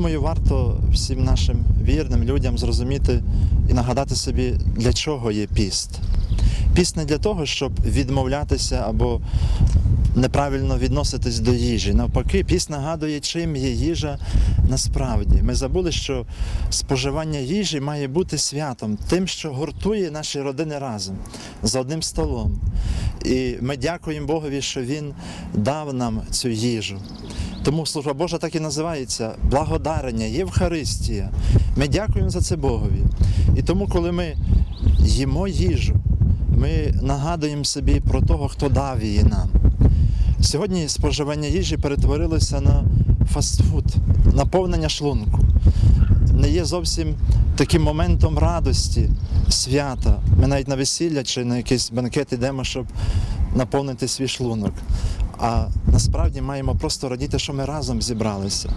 Думаю, варто всім нашим вірним людям зрозуміти і нагадати собі, для чого є піст. Піст не для того, щоб відмовлятися або неправильно відноситись до їжі. Навпаки, піст нагадує, чим є їжа насправді. Ми забули, що споживання їжі має бути святом, тим, що гуртує наші родини разом за одним столом. І ми дякуємо Богові, що Він дав нам цю їжу. Тому служба Божа так і називається благодарення, Євхаристія. Ми дякуємо за це Богові. І тому, коли ми їмо їжу, ми нагадуємо собі про того, хто дав її нам. Сьогодні споживання їжі перетворилося на фастфуд, наповнення шлунку. Не є зовсім таким моментом радості, свята. Ми навіть на весілля чи на якийсь бенкет йдемо, щоб наповнити свій шлунок. А насправді маємо просто радіти, що ми разом зібралися.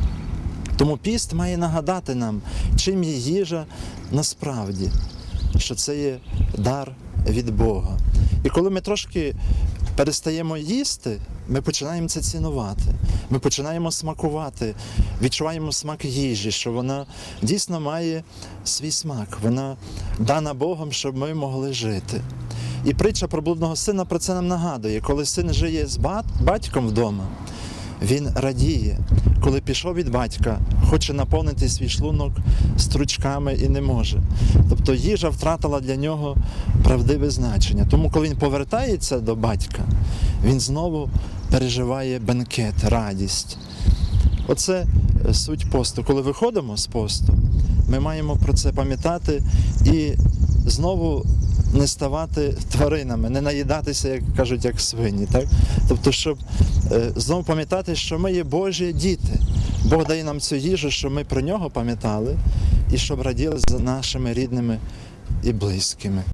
Тому піст має нагадати нам, чим є їжа насправді, що це є дар від Бога. І коли ми трошки перестаємо їсти, ми починаємо це цінувати. Ми починаємо смакувати, відчуваємо смак їжі, що вона дійсно має свій смак. Вона дана Богом, щоб ми могли жити. І притча про блудного сина про це нам нагадує, коли син жиє з бат- батьком вдома, він радіє, коли пішов від батька, хоче наповнити свій шлунок стручками і не може. Тобто їжа втратила для нього правдиве значення. Тому, коли він повертається до батька, він знову переживає бенкет, радість. Оце е, суть посту. Коли виходимо з посту, ми маємо про це пам'ятати і знову не ставати тваринами, не наїдатися, як кажуть, як свині. Так? Тобто, щоб е, знову пам'ятати, що ми є Божі діти. Бог дає нам цю їжу, щоб ми про нього пам'ятали і щоб раділи за нашими рідними і близькими.